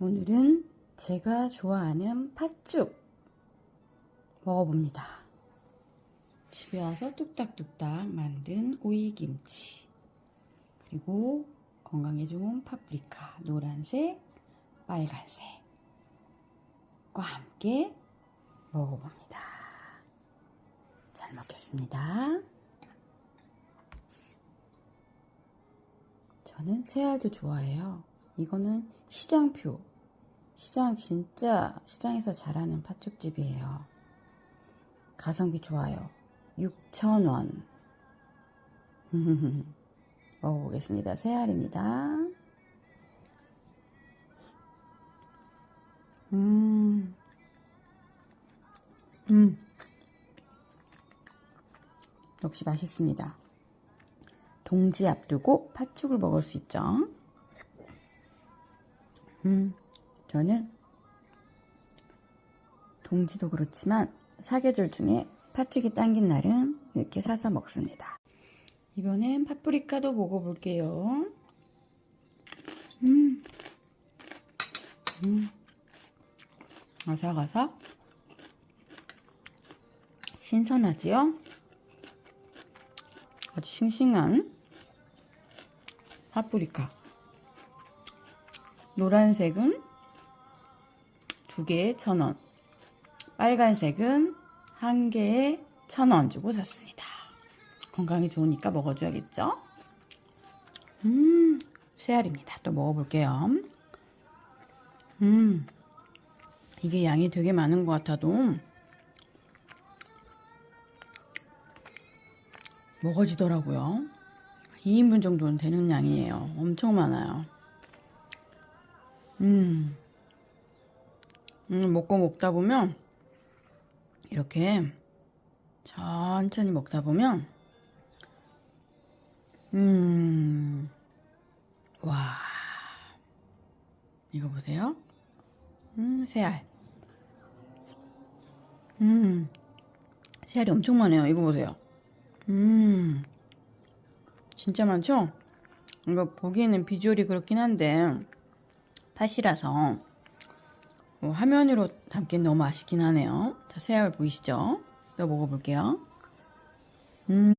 오늘은 제가 좋아하는 팥죽 먹어봅니다. 집에 와서 뚝딱뚝딱 만든 오이김치 그리고 건강에 좋은 파프리카 노란색, 빨간색과 함께 먹어봅니다. 잘 먹겠습니다. 저는 새알도 좋아해요. 이거는 시장표. 시장 진짜 시장에서 잘하는 팥죽집이에요. 가성비 좋아요. 6,000원. 먹어보겠습니다. 새알입니다. 음. 음. 역시 맛있습니다. 동지 앞두고 팥죽을 먹을 수 있죠. 음, 저는 동지도 그렇지만 사계절 중에 팥죽이 당긴 날은 이렇게 사서 먹습니다. 이번엔 파프리카도 먹어볼게요. 음, 음, 아삭아삭, 신선하지요? 아주 싱싱한 파프리카. 노란색은 두 개에 천 원. 빨간색은 한 개에 천 원 주고 샀습니다. 건강이 좋으니까 먹어줘야겠죠? 음, 새알입니다. 또 먹어볼게요. 음, 이게 양이 되게 많은 것 같아도 먹어지더라고요. 2인분 정도는 되는 양이에요. 엄청 많아요. 음, 음, 먹고 먹다 보면, 이렇게 천천히 먹다 보면, 음, 와, 이거 보세요. 음, 새알. 음, 새알이 엄청 많아요. 이거 보세요. 음, 진짜 많죠? 이거 보기에는 비주얼이 그렇긴 한데, 팥이라서 뭐 화면으로 담기엔 너무 맛있긴 하네요. 자, 새알 보이시죠? 이거 먹어볼게요. 음,